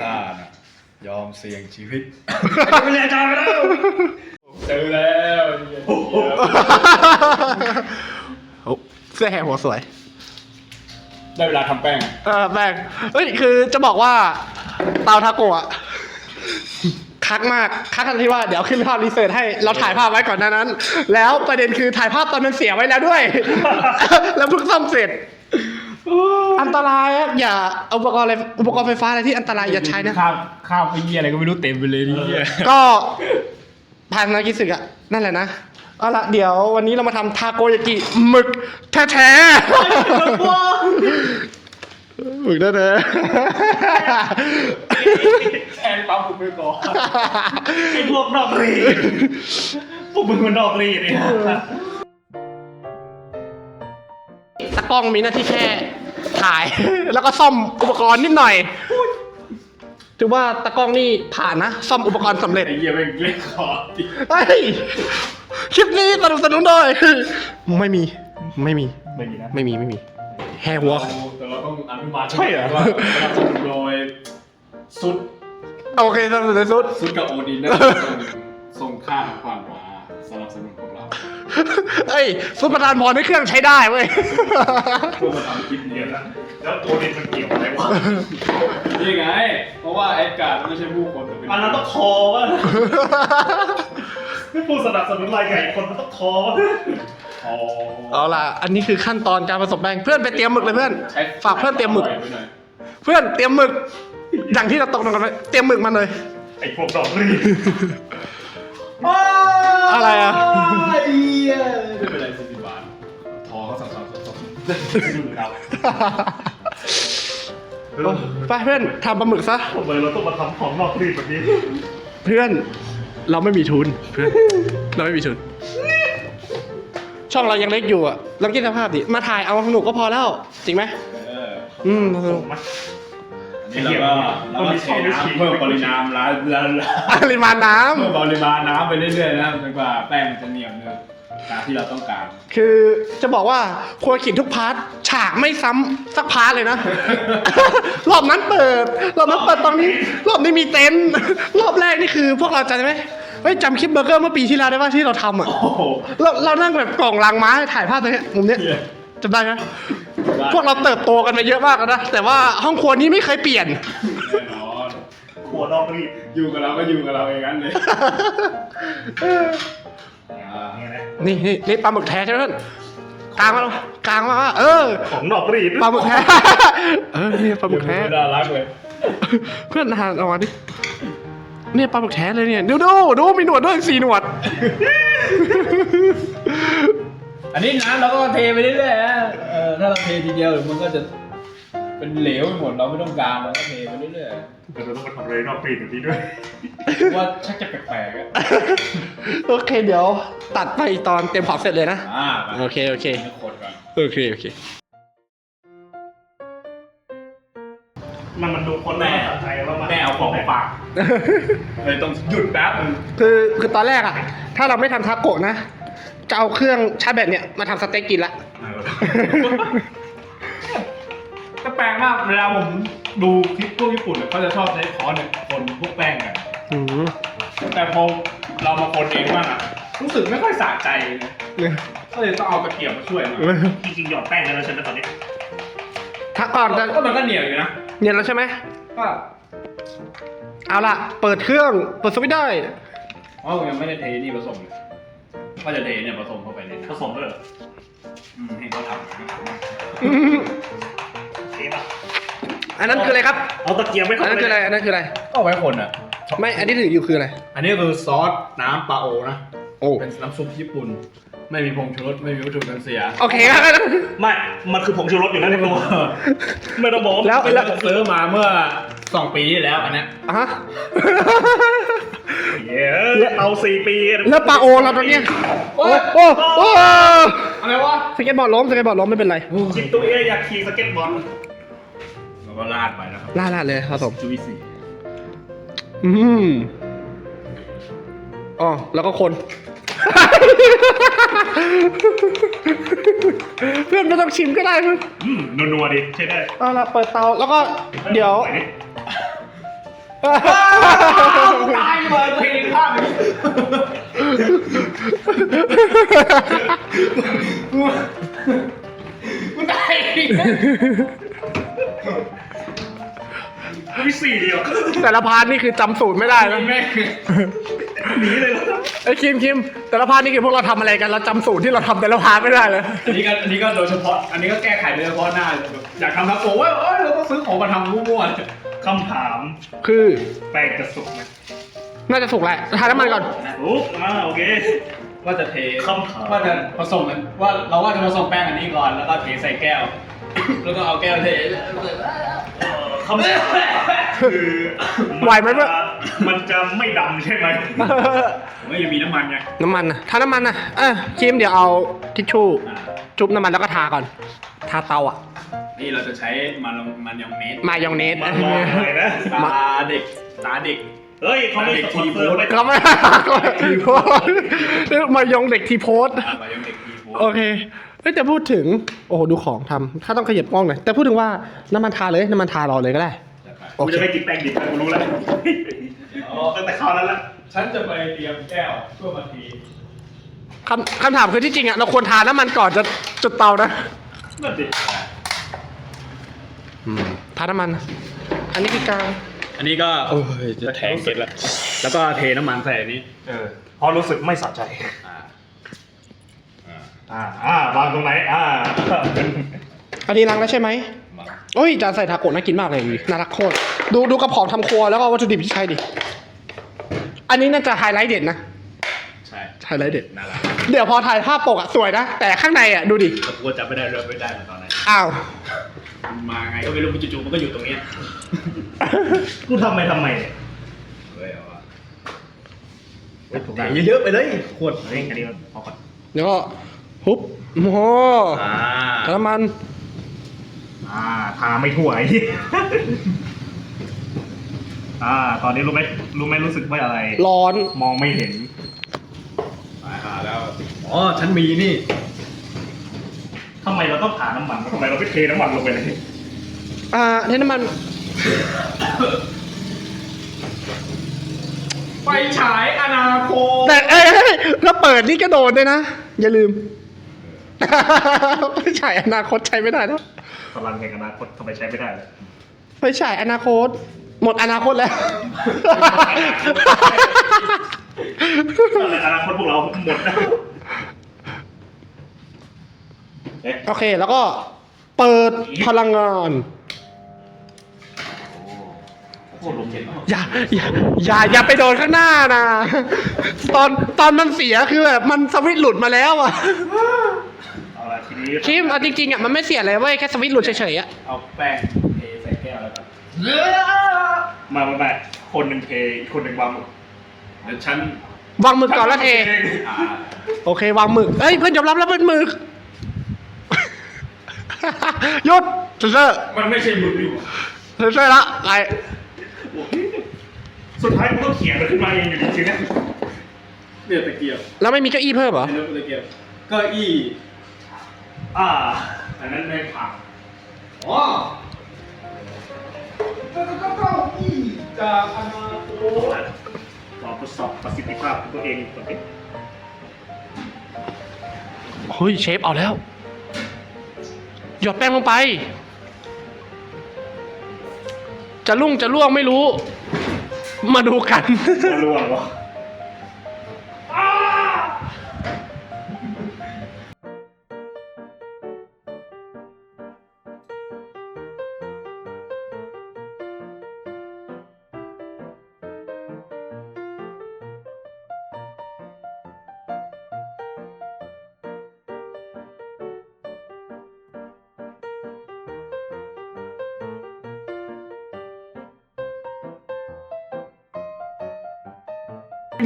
ข้าน่ะยอมเสี่ยงชีวิตไม่เรียนอาจารย์ไปแล้วเจอแล้วโอ้เสื้อแหหัวสวย ได้เวลาทำแป้งเออแม่งเฮ้ยคือจะบอกว่าเตาทาโกะคักมากคักทันที่ว่าเดี๋ยวขึ้นภาพรีเสิร์ชให้ เราถ่ายภาพไว้ก่อนหนานั้น แล้วประเด็นคือถ่ายภาพตอนมันเสียไว้แล้วด้วย แล้วเพิ่งซ่อมเสร็จ อันตรายอะอย่าเอาอุปกรณ์อะไรอุปกรณ์ไฟฟ้าอะไรที่อันตรายอย่าใช้นะข้าวข้าวไปเยี่ยอะไรก็ไม่รู้เต็มไปเลยนี่เยี่ยก็ทางนากิสึกอะนั่นแหละนะเอาละเดี๋ยววันนี้เรามาทำทาโกยากิหมึกแท้ๆหมึกแท้แทนปั๊มผมไปก่อนไอ้พวกนอกรีดพวกมึงมันนอกรีดเนี่ยๆตากล้องมีหน้าที่แค่ ถ่าย แล้วก็ซ่อมอุปกรณ์นิดหน่อย ถือว่าตากล้องนี่ผ่านนะ ซ่อมอุปกรณ์สำเร็จ ไอ้เยี่ยเป็นเล่นคอร์ดดิเฮ้ย คลิปนี้สนับสนุนโดยไม่มี ไม่มี ไม่มีนะไม่มี ไม่มี แห่หัว แต่เราต้องอนุมานใช่เหรอ ว่าสนับสนุนโดยสุด โอเคสนับสนุนสุดสุดกับโอดินนะส่งส่งค่าทางความหวาสนับสนุนพวกเรา เอ้ยซุปประทานพรในเครื่องใช้ได้เว้ยเพื่อมาทำคลิปเดี๋นี้ยวนะแล้วตัวนี้มันเกี่ยวอะไรวะนี่ไง เพราะว่าแอดการ์ดไม่ใช่ผู้คนแต่เป็นมันต้องคอวะผู้สนับสนุนรายใหญ่คนมันต้องคอวะอ๋อเอาล่ะ อันนี้คือขั้นตอนการผสมแป้งเพื่อนไปเตรียมหมึกเลยเพื่อน ใช้ฝากเพื่อนเตรียมหมึกไว้หน่อยเพื่อนเตรียมหมึก อย่างที่เราตกลงกันไว้เตรียมหมึกมาเลย ไอ้พวกนอกรีดอ อะไรอะไม่เป็นไรสิบบาททอเขาสับสับสับสับดูครับโอ้ไปเพื่อนทำปลาหมึกซะ ทำไมเราต้องมาทำของนอกรีดแบบนี้ เพื่อนเราไม่มีทุนเพื่อนเราไม่มีทุน ช่องเรายังเล็กอยู่อะลองคิดสภาพดิมาถ่ายเอาสนุกก็พอแล้ว จริงไหมเอออืมสนุก นี้เราก็เราก็เทน้ำเพิ่มปริมาณร้านร้านปริมาณน้เพิ่มปริมาณน้ำไปเรื่อยๆนะจนกว่าแป้งมันจะเหนียวเนื้อตามที่เราต้องการำคือจะบอกว่าครัวขินทุกพาร์ทฉากไม่ซ้ำสักพาร์ทเลยนะ รอบนั้นเปิดรอบนั้นเปิดตอนนี้ รอบนี้มีเต็นท์รอบแรกนี่คือพวกเราจำได้ไหมเฮ้ยจำคลิปเบอร์เกอร์เมื่อปีที่แล้วได้ป่ะที่เราทำอะโอ้โห เราเรานั่งแบบกล่องลังไม้ถ่ายภาพตรงเนี้ยมุมเนี้ยจำได้ไหม พวกเราเติบโตกันไปเยอะมากแล้วนะ แต่ว่าห้องครัวนี้ไม่เคยเปลี่ยน แน่นอนหัวนอกรีดอยู่กับเราก็อยู่กับเราอย่างนั้นเลยอ่าเนี่ยนะนี่นี่นี่ปลาหมึกแท้ใช่ไหมเพื่อนกลางมาแล้วกลางมาว่าเออของนอกรีดปลาหมึกแท้ เออนี่ปลาหมึกแท้ น่ารักเลยเพื่อนหาเอามาดิเนี่ยปลาหมึกแท้เลยเนี่ยดูดูดูมีหนวดด้วยสี่หนวด อันนี้น้ำเราก็เทไปเรื่อยๆนะเออ ถ้าเราเททีเดียวเดี๋ยวมันก็จะเป็นเหลวไปหมดเราไม่ต้องการเราก็เทไปเรื่อยแต่เราต้องมาทำอะไรนอกรีดแบบนี้ด้วยๆว่าชักจะแปลกๆอะโอเคเดี๋ยว ตัดไปตอนเต็มของเสร็จเลยนะ อ่าโอเคโอเคให้คนก่อน โอเคโอเค มันมันดูคนแม่ไทยว่ามันแม่เอาของมาฝาก เลยต้องหยุดแป๊บนึงคือคือตอนแรกอะถ้าเราไม่ทำทาโกะนะ จะเอาเครื่องชาร์จแบตเนี่ยมาทำสเต็กกินละ ก็แปลกมากเวลาผมดูคลิปพวกญี่ปุ่นเนี่ยเขาจะชอบใช้ค้อนเนี่ยคนพวกแป้งกัน อืมแต่พอเรามาคนเองบ้างอะรู้สึกไม่ค่อยสะใจเลยก็เลยต้องเอาตะเกียบมาช่วยหน่อยจริงๆหยอดแป้งกันแล้วใช่ไหมตอนนี้ถ้าก่อนจะก็มันก็เหนียวอยู่นะเนี่ยแล้วใช่ไหมก็เอาล่ะ เปิดเครื่องเปิดสวิตช์ได้ อ๋อผมยังไม่ได้เทนี่ผสมเลยว่าจะเทเนี่ยผสมเข้าไปในผสมด้วยเหรอ อืมให้เขาทำอืมเทป่ะอันนั้นคืออะไรครับ เอาตะเกียบไม่อัเข้านนั้นคืออะไร อันนั้นคืออะไร ก็เอาไว้คนอะ ไม่ อันที่ถืออยู่คืออะไร อันนี้คือซอสน้ำปลาโอนะ โอ้ เป็นน้ำซุปญี่ปุ่น ไม่มีผงชูรสไม่มีวัตถุกันเสีย โอเคครับ ไม่ มันคือผงชูรสอยู่แล้วในตัวไม่ต้องบอกแล้วไปซื้อมาเมื่อสองปีที่แล้วอันเนี้ยอะฮะ เย้เอาสี่ปีแล้วปลาโอเราตอนเนี้ยโอ้โอ้ยโอ้โอ้ อะไรวะสเก็ตบอร์ดล้มสเก็ตบอร์ดล้มไม่เป็นไรคิดตัวเองอยากขี่สเก็ตบอร์ดแล้วก็ราดไปนะครับล่าล่าเลยครับผมจุยสีอืมอ๋อแล้วก็คน เพื่อนไม่ต้องชิมก็ได้เพื่อนอืมนัวๆดิใช่ได้เอาละเปิดเตาแล้วก็เดี๋ยวตายเลยเพลงภาพ นี้กูตายอีสี่เดียวแต่ละพาร์ทนี่คือจำสูตรไม่ได้นะแม่งหนีเลยเหรอไอ้ยคิมคิมแต่ละพาร์ทนี่คือพวกเราทำอะไรกันเราจำสูตรที่เราทำแต่ละพาร์ทไม่ได้เลย อันนี้ก็อันนี้ก็โดยเฉพาะ อันนี้ก็แก้ไขโดยเฉพาะหน้าอยากทำทักโกว่าเอ้ยเราก็ซื้อของมาทำมั่วๆคำถามคือ แป้งจะสุกไหม น่าจะสุกแหละทาน้ำมันก่อน อุ๊บอ่าโอเค ว่าจะเทคำถาม ว่าจะผสมกันว่าเราว่าจะผสมแป้งอันนี้ก่อนแล้วก็เทใส่แก้ว แล้วก็เอาแก้วเทเอ่อคำถามคือไหวไหมเพื่อน มันจะไม่ดำใช่ไหมไม่ยังมีน้ำมันไงน้ำมันนะทาน้ำมันนะเออคิมเดี๋ยวเอาทิชชู่จุ๊บน้ำมันแล้วก็ทาก่อน ทาเตาอะ นี่เราจะใช้มันมันยองเนสมายองเนส มันมองอะไรนะตาเด็กตาเด็ก เฮ้ยเขาไม่สปอนเซอร์ไม่ก็ไม่ทีโพสมายองเด็กทีโพสอ่ามายองเด็กทีโพโอเคเฮ้ยแต่พูดถึงโอ้โหดูของทำถ้าต้องขยับกล้องหน่อยแต่พูดถึงว่าน้ำมันทาเลยน้ำมันทารอเลยก็ได้ โอกูเค จะไม่กินแป้งดิบนะกูรู้แล้วตั้งแต่คราวนั้นละฉันจะไปเตรียมแก้วเพื่อมาเทคำคำถามคือที่จริงอะเราควรทาน้ำมันก่อนจะจุดเตานะนั่นดิทาน้ำมัน อันนี้คือกลาง อันนี้ก็โอ้ยจะแทงเสร็จแล้ว แล้วก็เทน้ำมันใส่อันนี้เออพอรู้สึกไม่สะใจ อ่าอ่าอ่าอ่าวางตรงไหน อ่า อันนี้ล้างแล้วใช่ไหมมาโอ้ยจานใส่ทาโกะน่ากินมากเลยน่ารักโคตรดูดูกระเพาะทำครัวแล้วก็วัตถุดิบที่ใช้ดิ อันนี้น่าจะไฮไลท์เด็ดนะใช่ไฮไลท์เด็ด น่ารัก เดี๋ยวพอถ่ายภาพปกอะสวยนะ แต่ข้างในอะดูดิ แต่กูก็จำไม่ได้เริ่มไม่ได้เหมือนตอนนั้นอ้าว มันมาไงก็ไม่รู้มันจู่ๆมันก็อยู่ตรงเนี้ยกูทำไปทำไมเนี่ยเฮ้ยเอาวะเฮ้ยถูกได้เยอะๆไปเลยขวดเฮ้ยอันนี้พอก่อนแล้วก็ฮุบโอ้โหอ่าน้ำมัน อ่าทาไม่ถ่วยอ่า ตอนนี้รู้ไหมรู้ไหมรู้สึกว่าอะไร ร้อน มองไม่เห็นตายหา แล้ว อ๋อ ฉันมีนี่ ทำไมเราต้องทาน้ำมันทำไมเราไม่เทน้ำมันลงไปเลยอ่าเทน้ำมัน ไฟฉายอนาโคแต่เอ้ยเอ้ยแล้วเปิดนี่กระโดดด้วยนะ อย่าลืมไฟฉายอนาคตใช้ไม่ได้แล้วพลังแห่งอนาคตทำไมใช้ไม่ได้เลยไฟฉายอนาคต หมดอนาคตแล้ว อนาคตพวกเราหมดนะเอ๊ะโอเค แล้วก็เปิดพลังงาน โคตรลมเย็นมากอย่าอย่าอย่าอย่าไปโดนข้างหน้านะ ตอนตอนมันเสียคือแบบมันสวิตช์หลุดมาแล้วอะเอาละทีนี้คิมเอาจริงๆอะมันไม่เสียเลยเว้ยแค่สวิตช์หลุดเฉยๆอะเอาแป้งเทใส่แก้วแล้วก็มามามาคนหนึ่งเทอีกคนหนึ่งวางหมด เดี๋ยวฉันวางหมึกก่อนแล้วเท อ่าโอเควางหมึกเอ้ยเพื่อนยอมรับแล้วเป็นหมึก หยุดเซนเซอร์มันไม่ใช่มือดิวะเซนเซอร์ละไปสุดท้ายกูต้องเขียนมันขึ้นมาเองอยู่ดีจริงๆนะเนี่ยตะเกียบแล้วไม่มีเก้าอี้เพิ่มเหรอไอ้เรื่องตะเกียบเก้าอี้อ่าอันนั้นไม่ผักอ๋อแล้วก็เก้าอี้จากอนาโค ลองทดสอบประสิทธิภาพของตัวเองก่อนดิเฮ้ยเชฟเอาแล้ว หยดแป้งลงไป จะลุ่งจะล่วงไม่รู้ มาดูกัน จะล่วงวะ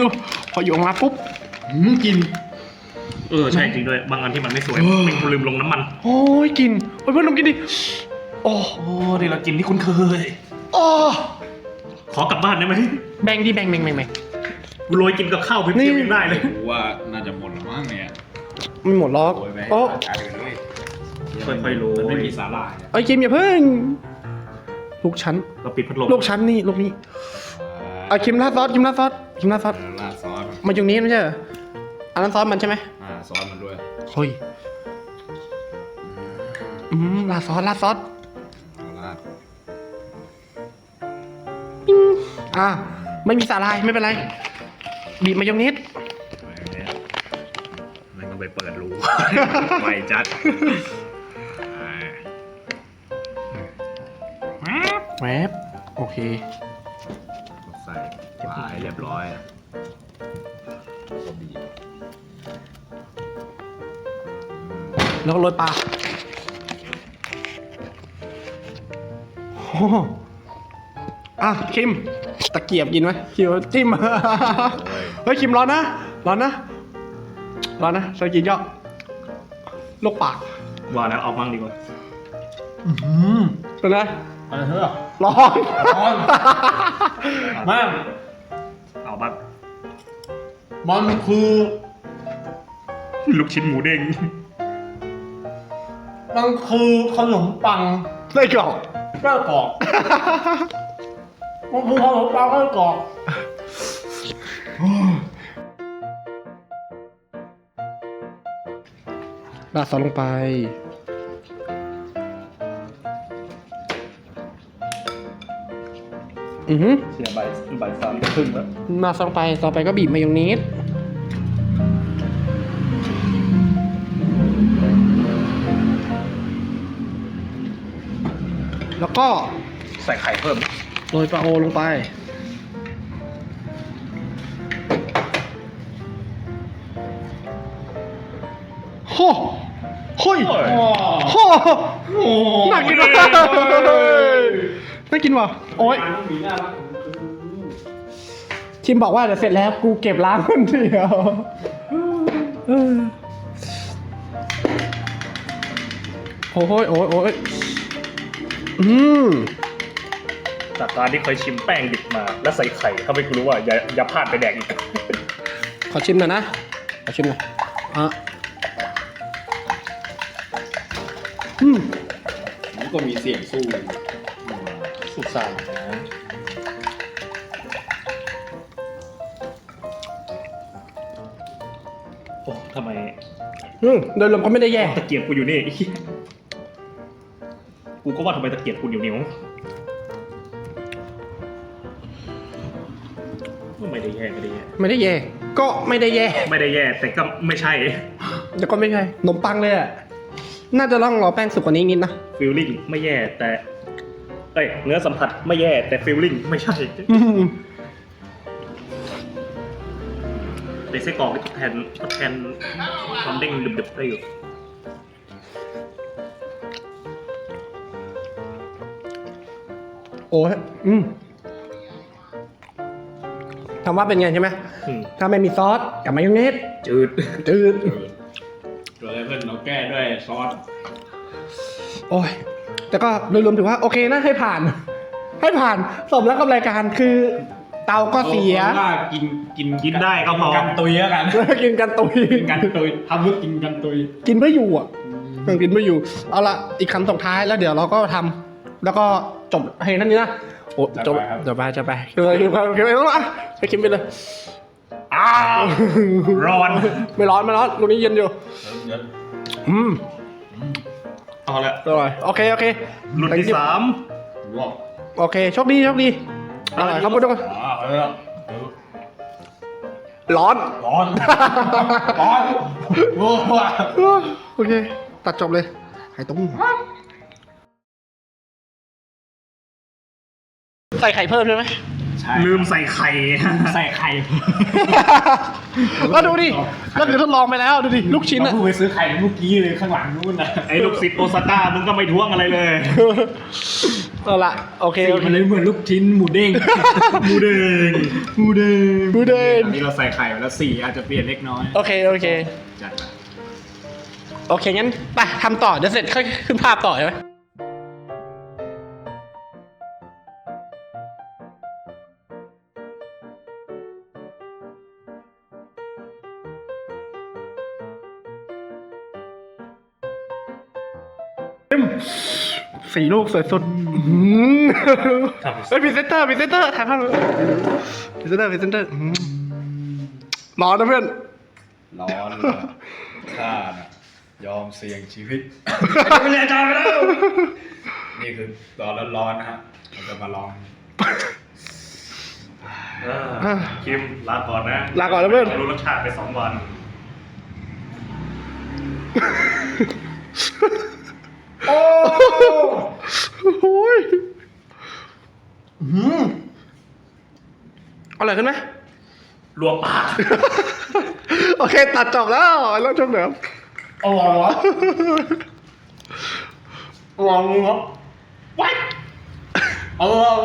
ดูพออยู่ออกมาปุ๊บหืมกิน เออใช่จริงด้วยบางอันที่มันไม่สวยเป็นกูลืมลงน้ำมันโอ้ยกินโอ้ยเพื่อนลองกินดิโอ้โอ้ที่เรากินที่คุ้นเคย โอ้ขอกลับบ้านได้ไหมแบ่งดิแบ่งแบ่งแบ่งแบ่ง กูโรยกินกับข้าวเพียวๆยังได้เลยกูว่าน่าจะหมดแล้วมั้งเนี่ยไม่หมดล็อกโอ้ยแม่งโอ้อาจารย์เลยค่อยๆโรยมันไม่มีสาหร่ายอะไอ้ยกิมอย่าเพิ่งลูกชั้นเราปิดพัดลมลูกชั้นนี่ลูกนี้ เอาคิมราดซอสคิมราดซอสคิมราดซอสราดซอสมาอยู่นี้ไม่ใช่เหรออันนั้นซอสมันใช่ไหมอ่าซอสมันด้วยเฮ้ยอืมราดซอสราดซอสราดอ่าไม่มีสาลายไม่เป็นไรบีบมายองเนสนั่นก็ไปเปิดรูไวจัดแวบโอเค บร้อยก็บีบแล้วก็โรยปลาโอ้โหอะคิม ตะเกียบกินไหมคิมจิ้ม เฮ้ยคิมร้อนนะ ร้อนนะ ร้อนนะใส่กินเยอะลูกปากว่าแล้วเอามั่งดีกว่าเป็นไงอะไรเถอะร้อน ร้อน มาก เอาบ้างมันคือ ลูกชิ้นหมูเด้งมันคือขนมปังไส้กรอกไส้กรอกมันคือขนมปังไส้กรอกราดซอสลงไป อือหือเสียใบใบสามครึ่งแล้วมาซองไปต่อไปก็บีบมายองเนสแล้วก็ใส่ไข่เพิ่มโรยปลาโอลงไป โหเฮ้ยโอ้ยโหน่ากินว่ะ น่ากินว่ะโอ้ยชิมบอกว่าเดี๋ยวเสร็จแล้วกูเก็บล้างคนเดียวเออโอ้ยโอ้ยโอ้ยอืมจากการที่เคยชิมแป้งดิบมา แล้วใส่ไข่ทำให้กูรู้ว่าอย่าอย่าพลาดไปแดกอีก ขอชิมหน่อยนะ ขอชิมหน่อยอะอืมมันก็มีเสียงสู้ สุดสานนะโอ้ทำไมอืมโดยรวมก็ไม่ได้แย่ ตะเกียบกูอยู่นี่ไอ้เหี้ยกูก็ว่าทำไมตะเกียบกูอยู่นิ้วไม่ได้แย่ไม่ได้แย่ไม่ได้แย่ ก็ไม่ได้แย่ไม่ได้แย่แต่ก็ไม่ใช่แล้วก็ไม่ใช่ขนมปังเลยอะน่าจะต้องรอแป้งสุกกว่านี้นิดนะฟีลลิ่งไม่แย่แต่ เอ้ยเนื้อสัมผัสไม่แย่แต่ฟีลลิ่งไม่ใช่อืมในไส้กรอกนี่ทดแทนทดแทนความเด้งดึบๆได้อยู่โอ้ยอืมถามว่าเป็นไงใช่ไหมอืมถ้าไม่มีซอสกับมายองเนสจืด จืด ตัวเลเว่นเราแก้ด้วยซอส โอ้ย แต่ก็โดยรวมถือว่าโอเคนะให้ผ่าน ให้ผ่านสมแล้วกับรายการคือ เตาก็เสียอาว่ากินกินกินได้ก็พอ กันตุยแล้วกันกินกันตุยกินกันตุยทำเพื่อกินกันตุย กินไม่อยู่อะยังกินไม่อยู่ เอาละอีกคำส่งท้ายแล้วเดี๋ยวเราก็ทำแล้วก็จบเพลงเท่านี้นะโอ้จบจบไปจบไปคิดไปคิดไปคิดไปแล้วอะไปคิดไปเลยอ้าวร้อนไม่ร้อนไม่ร้อนลูกนี้เย็นอยู่เดี๋ยวอืม เอาละอร่อยโอเค โอเครุ่นที่สามลวกโอเค โชคดี โชคดีอร่อยครับทุกคนอ๋อเออเออร้อน ร้อน ร้อนโอ้โหโอเค ตัดจบเลย ไข่ต้มใส่ไข่เพิ่มใช่ไหมใช่ลืมใส่ไข่ ใส่ไข่ก็ดูดิก็คือทดลองไปแล้วดูดิลูกชิ้นเราอะ เพิ่งไปซื้อไข่เมื่อกี้เลยข้างหลังนู้นนะไอ้ลูกศิษย์โอซาก้ามึงก็ไม่ท้วงอะไรเลย เอาละโอเคสีโอเคมันเลยเหมือนลูกชิ้นหมูเด้ง หมูเด้งหมูเดนหมูเดนอันนี้เราใส่ไข่ไปแล้วสีอาจจะเปลี่ยนเล็กน้อยโอเคโอเคจัดไป โอเคงั้นไปทำต่อเดี๋ยวเสร็จค่อยขึ้นภาพต่อใช่ไหม สี่ลูกสวยสุดอื้อหือเฮ้ยพรีเซนเตอร์พรีเซนเตอร์ถ่ายภาพเลยพรีเซนเตอร์พรีเซนเตอร์อื้อหือร้อนนะเพื่อน ร้อนเลยข้าน่ะยอมเสี่ยงชีวิตไม่ได้จานไปแล้ว นี่คือตอนร้อนๆนะฮะเราจะมาลองคิมลาก่อนนะลาก่อนนะเพื่อน รู้รสชาติไปสองวัน โอ้โอ้ยอร่อยขึ้นไหมรัวปากโอเค ตัดจบแล้วแล้วจบเดิมอร่อยวะอร่อยมั้งครับว้ายอร่อย